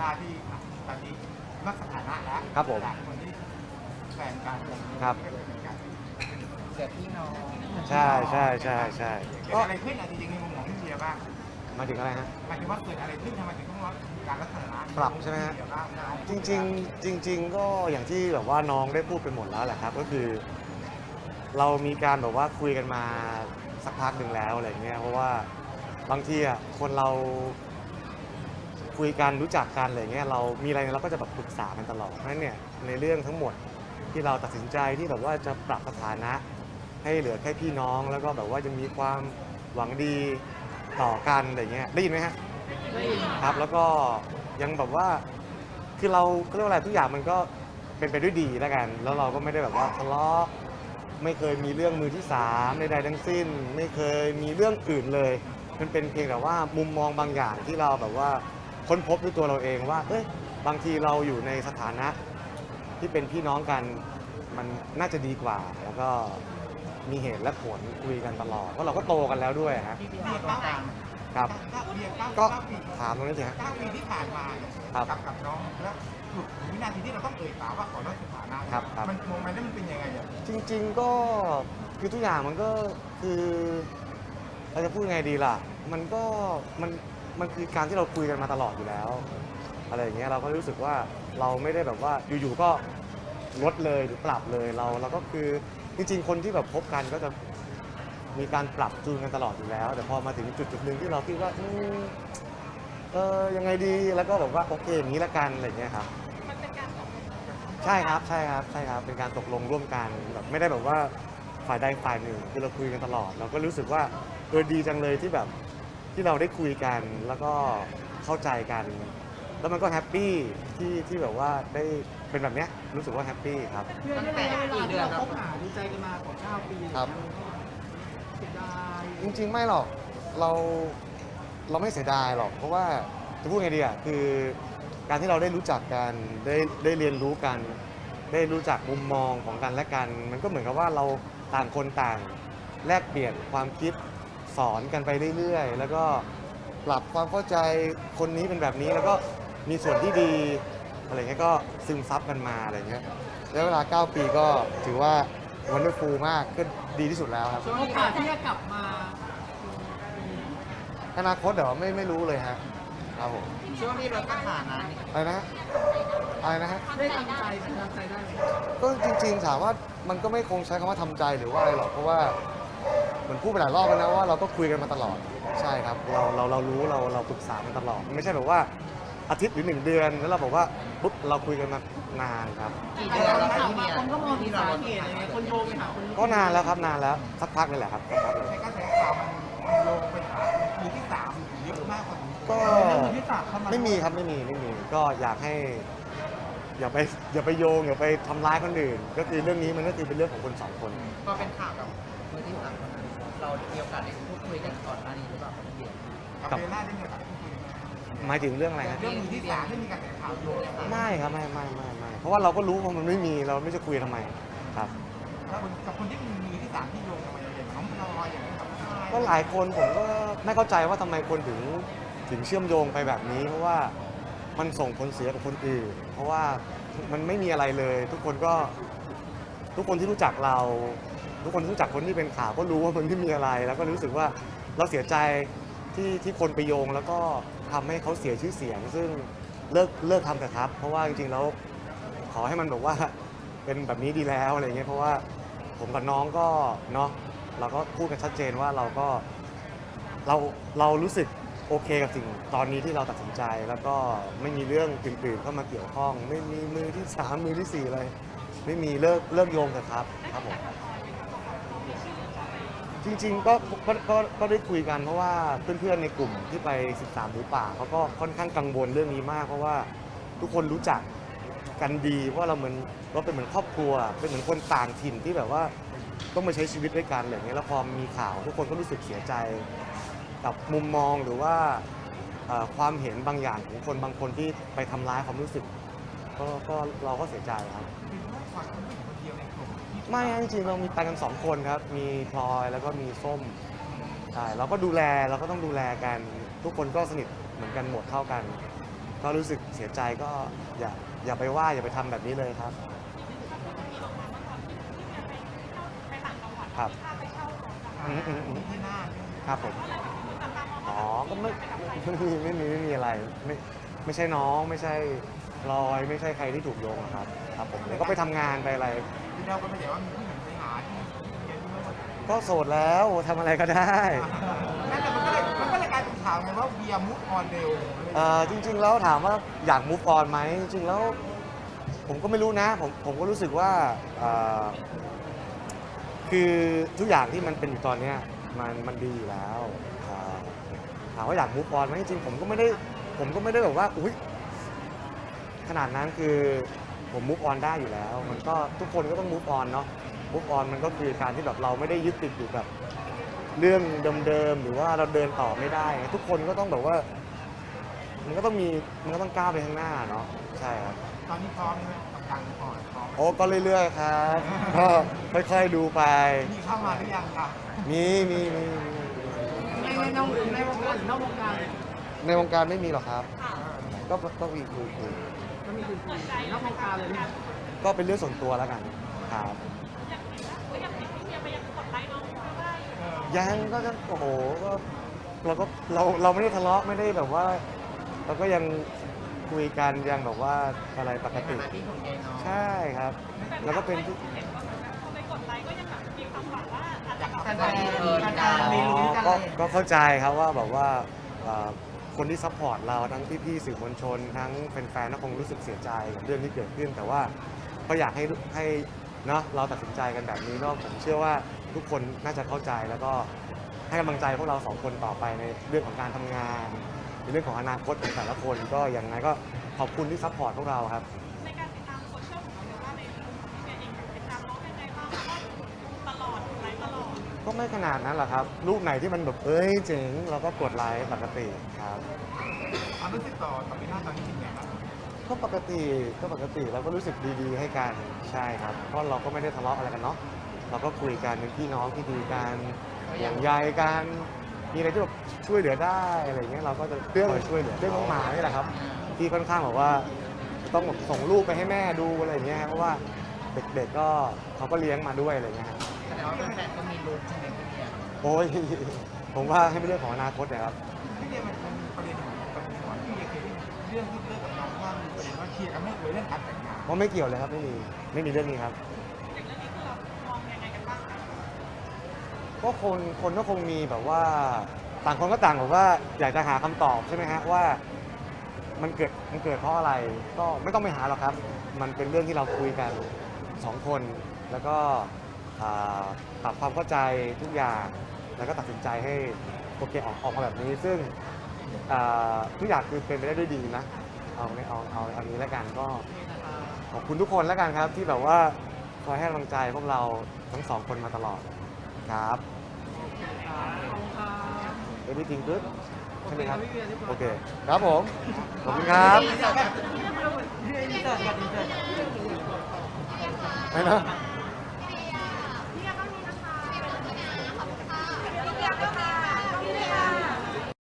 ลาที่ตอนนี้มักสถานะแล้วครับผมจากคนที่แฟนกันอะไรอย่างเงี้ยครับก็เลยเป็นการเสียพี่น้องใช่ใช่ใช่ใช่เกิดก็อะไรขึ้นอะจริงๆในมุมของพี่เบียร์บ้างหมายถึงอะไรฮะ หมายถึงว่าเกิดอะไรขึ้นทำไมถึงต้องรับการรักษาปรับใช่ไหมฮะพี่เบียร์บ้างนะจริงๆจริง ๆ ก็อย่างที่แบบว่าน้องได้พูดไปหมดแล้วแหละครับ ก็คือ เรามีการแบบว่าคุยกันมาสักพักหนึ่งแล้วอะไรเงี้ยเพราะว่าบางทีอะคนเรา คุยกันรู้จักกันอะไรเงี้ยเรามีอะไรเราก็จะแบบปรึกษากันตลอดเพราะฉะนั้นเนี่ยในเรื่องทั้งหมดที่เราตัดสินใจที่แบบว่าจะปรับสถานะ ให้เหลือแค่พี่น้องแล้วก็แบบว่าจะมีความหวังดีต่อกันอะไรเงี้ยได้ยินไหมฮะครับ แล้วก็ยังแบบว่าคือเราเขาเรียกว่าอะไรทุกอย่างมันก็เป็นไปด้วยดีแล้วกัน แล้วเราก็ไม่ได้แบบว่าทะเลาะไม่เคยมีเรื่องมือที่สามใดๆทั้งสิ้น ไม่เคยมีเรื่องอื่นเลย มันเป็นเพียงแต่ว่ามุมมองบางอย่างที่เราแบบว่า ค้นพบด้วยตัวเราเองว่า เอ้ย บางทีเราอยู่ในสถานะที่เป็นพี่น้องกัน มันน่าจะดีกว่า แล้วก็มีเหตุและผลคุยกันตลอด เพราะเราก็โตกันแล้วด้วยฮะพี่เบียร์ต้องการครับเก้าเบียร์เก้าก็เก้าปีถามตรงนี้สิฮะ เก้าปีที่ผ่านมาเนี่ยครับกับกับน้องแล้วจุดวินาทีที่เราต้องเอ่ยปากว่าขอลดสถานะครับครับ มันโมเมนต์นั้นมันเป็นยังไงอะจริงๆก็คือทุกอย่างมันก็คือเราจะพูดยังไงดีล่ะ มันก็มัน มันคือการที่เราคุยกันมาตลอดอยู่แล้ว อะไรอย่างเงี้ยเราก็รู้สึกว่าเราไม่ได้แบบว่าอยู่ๆก็ลดเลยหรือปรับเลยเราเราก็คือจริงๆ คนที่แบบพบกันก็จะมีการปรับจูนกันตลอดอยู่แล้ว แต่พอมาถึงจุดจุดๆหนึ่งที่เราคิดว่าอืมเออยังไงดีแล้วก็แบบว่าโอเคอย่างนี้ละกันอะไรอย่างเงี้ยครับใช่ครับใช่ครับใช่ครับเป็นการตกลงร่วมกันแบบไม่ได้แบบว่าฝ่ายใดฝ่ายหนึ่งคือเราคุยกันตลอด เราก็รู้สึกว่าเออดีจังเลยที่แบบ ที่เราได้คุยกันแล้วก็เข้าใจกัน แล้วมันก็แฮปปี้ที่ที่แบบว่าได้เป็นแบบเนี้ยรู้สึกว่าแฮปปี้ครับ เพื่อนตั้งแต่กี่เดือนครับดูใจกันมากว่า 9 ปีครับ เสียดายจริงๆไม่หรอกเราเราไม่เสียดายหรอก เพราะว่าจะพูดไงดีอะคือการที่เราได้รู้จักกันได้ได้เรียนรู้กัน ได้รู้จักมุมมองของกันและกัน มันก็เหมือนกับว่าเราต่างคนต่าง แลกเปลี่ยนความคิด สอนกันไปเรื่อยๆ แล้วก็ปรับความเข้าใจคนนี้เป็นแบบนี้แล้วก็มีส่วนที่ดีอะไรเงี้ยก็ซึมซับกันมาอะไรเงี้ยแล้วเวลา 9 ปีก็ถือว่าวันเดอร์ฟูลมากก็ดีที่สุดแล้วครับโอกาสที่จะกลับมาอนาคตเดี๋ยวไม่ไม่รู้เลยฮะครับผมช่วงที่ลดสถานะนี่อะไรนะฮะอะไรนะฮะได้ทำใจทำใจได้ไหมก็จริงๆถามว่ามันก็ไม่คงใช้คำว่าทำใจหรือว่าอะไรหรอกเพราะว่า เหมือนพูดไปหลายรอบแล้วนะว่าเราก็คุยกันมาตลอดใช่ครับ เราเราเรารู้เราเราปรึกษากันตลอด ไม่ใช่แบบว่าอาทิตย์หรือหนึ่งเดือนแล้วเราบอกว่าปุ๊บเราคุยกันมานานครับ กี่เดือนแล้วครับพี่เบียร์คนก็มองที่สาเหตุอะไรเงี้ยคนโยงไปหาคนก็นานแล้วครับนานแล้วสักพักนี่แหละครับสักพักเลยในกระแสข่าวมันมันโยงไปหามือที่สามเยอะมากกว่านี้ก็มือที่สามเข้ามาไม่มีครับไม่มีไม่มีก็อยากให้ อย่าไปอย่าไปโยงอย่าไปทำร้ายคนอื่น ก็คือเรื่องนี้มันก็คือเป็นเรื่องของคนสองคนก็เป็นข่าวกับมือที่สามคนนั้น เรามีโอกาสได้พูดคุยกันก่อนหน้านี้หรือเปล่าพี่เบียร์กับเบลล่าได้มีโอกาสพูดคุยไหมหมายถึงเรื่องอะไรฮะเรื่องมือที่สามที่มีกระแสข่าวโยงเนี่ยไม่ครับไม่ไม่ไม่ไม่เพราะว่าเราก็รู้ว่ามันไม่มีเราไม่จะคุยทำไมครับแล้วกับคนที่มีมือที่สามที่โยงกันมาอย่างน้องพลอยอย่างนี้กับใครก็หลายคนผมก็ไม่เข้าใจว่าทำไมคนถึงถึงเชื่อมโยงไปแบบนี้ เพราะว่ามันส่งผลเสียกับคนอื่น เพราะว่ามันไม่มีอะไรเลย ทุกคนก็ทุกคนที่รู้จักเรา ทุกคนที่รู้จักคนที่เป็นข่าวก็รู้ว่ามันไม่มีอะไร แล้วก็รู้สึกว่าเราเสียใจที่ที่คนไปโยง แล้วก็ทำให้เขาเสียชื่อเสียง ซึ่งเลิกเลิกทำเถอะครับ เพราะว่าจริงๆแล้วขอให้มันแบบว่าเป็นแบบนี้ดีแล้วอะไรเงี้ยเพราะว่าผมกับน้องก็เนาะเราก็พูดกันชัดเจนว่าเราก็เราเรารู้สึกโอเคกับสิ่งตอนนี้ที่เราตัดสินใจ แล้วก็ไม่มีเรื่องอื่นๆเข้ามาเกี่ยวข้อง ไม่มีมือที่สามมือที่สี่อะไรไม่มีเลิกเลิกโยงเถอะครับครับผม จริงๆก็ก็ก็ก็ได้คุยกันเพราะว่าเพื่อนๆในกลุ่มที่ไป 13หมูป่าเขาก็ค่อนข้างกังวลเรื่องนี้มาก เพราะว่าทุกคนรู้จักกันดีเพราะเราเหมือนเราเป็นเหมือนครอบครัว เป็นเหมือนคนต่างถิ่นที่แบบว่าต้องมาใช้ชีวิตด้วยกันอะไรอย่างเงี้ยแล้วพอมีข่าว ทุกคนก็รู้สึกเสียใจกับมุมมองหรือว่าเอ่อความเห็นบางอย่างของคนบางคนที่ไปทำร้ายความรู้สึกก็ก็เราก็เสียใจครับคือว่าขวัญคนเไม่ฮะจริงๆเรามีไปกันสองคนครับ มีพลอยแล้วก็มีส้มใช่เราก็ดูแลเราก็ต้องดูแลกัน ทุกคนก็สนิทเหมือนกันหมดเท่ากัน ก็รู้สึกเสียใจก็อย่าอย่าไปว่าอย่าไปทำแบบนี้เลยครับ ครับอืมอืมอืมที่หน้าครับผมอ๋อก็ไม่ไม่มีไม่มีไม่มีอะไรไม่ไม่ใช่น้องไม่ใช่ลอย ไม่ใช่ใครที่ถูกโยงหรอกครับ ครับผมก็ไปทำงานไปอะไร ที่เราก็ไม่ได้ว่ามีผู้หญิงไปหาที่เรียนด้วยก็โสดแล้วทำอะไรก็ได้นั่นแต่มันก็เลยมันก็เลยกลายเป็นข่าวไงว่าเบียร์มุกออนเร็วเอ่อจริง ๆ แล้วถามว่าอยาก move on ไหมจริงๆแล้ว ผมก็ไม่รู้นะ ผมผมก็รู้สึกว่าเอ่อคือทุกอย่างที่มันเป็นอยู่ตอนเนี้ยมันมันดีอยู่แล้วเอ่อถามว่าอยาก move on ไหมจริงๆผมก็ไม่ได้ผมก็ไม่ได้แบบว่าอุ้ยขนาดนั้นคือ ผม move on ได้อยู่แล้ว มันก็ทุกคนก็ต้อง move on เนาะ move on มันก็คือการที่แบบเราไม่ได้ยึดติดอยู่กับ เรื่องเดิมๆหรือว่าเราเดินต่อไม่ได้ ทุกคนก็ต้องแบบว่า มันก็ต้องมีมันก็ต้องก้าวไปข้างหน้าเนาะใช่ครับตอนนี้พร้อมไหมกับการก่อนพร้อมโอ้ก็เรื่อยๆครับก็ค่อยๆดูไป มีเข้ามาหรือยังคะมีมีมีมีในในในวงการหรือนอกวงการเลยในวงการไม่มีหรอกครับ ก็ก็คุยคุยคุยมันมีคือคุยนอกวงการเลยนะก็เป็นเรื่องส่วนตัวแล้วกันครับเออยังก็ยังโอ้โหก็เราก็เราเราไม่ได้ทะเลาะไม่ได้แบบว่า เราก็ยังคุยกันยังแบบว่าอะไรปกในติฐานะที่ของยายน้องใช่ครับ แล้วก็เป็นที่อยากแสดงการการเรียนอ๋รู้อกันก็เลยก็เข้าใจครับว่าแบบว่าเอ่อ คนที่ซัพพอร์ตเราทั้งพี่ๆสื่อมวลชน ทั้งแฟนๆก็คงรู้สึกเสียใจกับเรื่องที่เกิดขึ้น แต่ว่าก็อยากให้ให้เนาะเราตัดสินใจกันแบบนี้เนาะผมเชื่อว่าทุกคนน่าจะเข้าใจแล้วก็ให้กำลังใจพวกเราสองคนต่อไปในเรื่องของการทำงานในเรื่องของอนาคตของแต่ละคนก็อย่างไรก็ขอบคุณที่ซัพพอร์ตพวกเราครับ ไม่ขนาดนั้นหรอกครับ รูปไหนที่มันแบบเอ้ยเจ๋งเราก็กดไลค์ปกติครับ ความรู้สึกต่อต่อปีหน้าตอนนี้เป็นไงบ้างก็ปกติก็ปกติเราก็รู้สึกดีๆ ให้กันใช่ครับ เพราะเราก็ไม่ได้ทะเลาะอะไรกันเนาะเราก็คุยกันเป็นพี่น้องที่ดีกันห่วงใยกันมีอะไรที่แบบช่วยเหลือได้อะไรอย่างเงี้ยเราก็จะเรื่องช่วยเหลือเรื่องน้องหมานี่แหละครับ ที่ค่อนข้างแบบว่าต้องแบบส่งรูปไปให้แม่ดูอะไรอย่างเงี้ยเพราะว่าเด็กๆก็เขาก็เลี้ยงมาด้วยอะไรอย่างเงี้ยครับ แสดงว่าแฟนๆก็มีลุ้นใช่ไหมพี่เบียร์โอ้ย ผมว่าให้เป็นเรื่องของอนาคตนะครับ พี่เรียนมันมันมีประเด็นของประเด็นของพี่เรียนเคยเรื่องที่เลิกกับน้องว่ามีประเด็นว่าเคลียร์กันไม่เคยเรื่องการแต่งงานเพราะไม่เกี่ยวเลยครับไม่มีไม่มีเรื่องนี้ครับอย่างเรื่องนี้คือเรามองยังไงกันบ้างคะก็คนคนก็คงมีแบบว่า ต่างคนก็ต่างแบบว่าอยากจะหาคำตอบใช่ไหมฮะว่า มันเกิดมันเกิดเพราะอะไร ก็ไม่ต้องไปหาหรอกครับ มันเป็นเรื่องที่เราคุยกันสองคนแล้วก็อ่า ปรับความเข้าใจทุกอย่าง แล้วก็ตัดสินใจให้โอเคออกออกมาแบบนี้ ซึ่งทุกอย่างคือเป็นไปได้ด้วยดีนะเอาเนี่ยเอาเอาเอานี้แล้วกันก็ขอบคุณทุกคนแล้วกันครับที่แบบว่าคอยให้กำลังใจพวกเราทั้งสองคนมาตลอดครับ everything good ใช่ไหมครับโอเคครับผมขอบคุณครับอินเสิร์ตแบบอินเสิร์ตแบบอินเสิร์ตไปนะ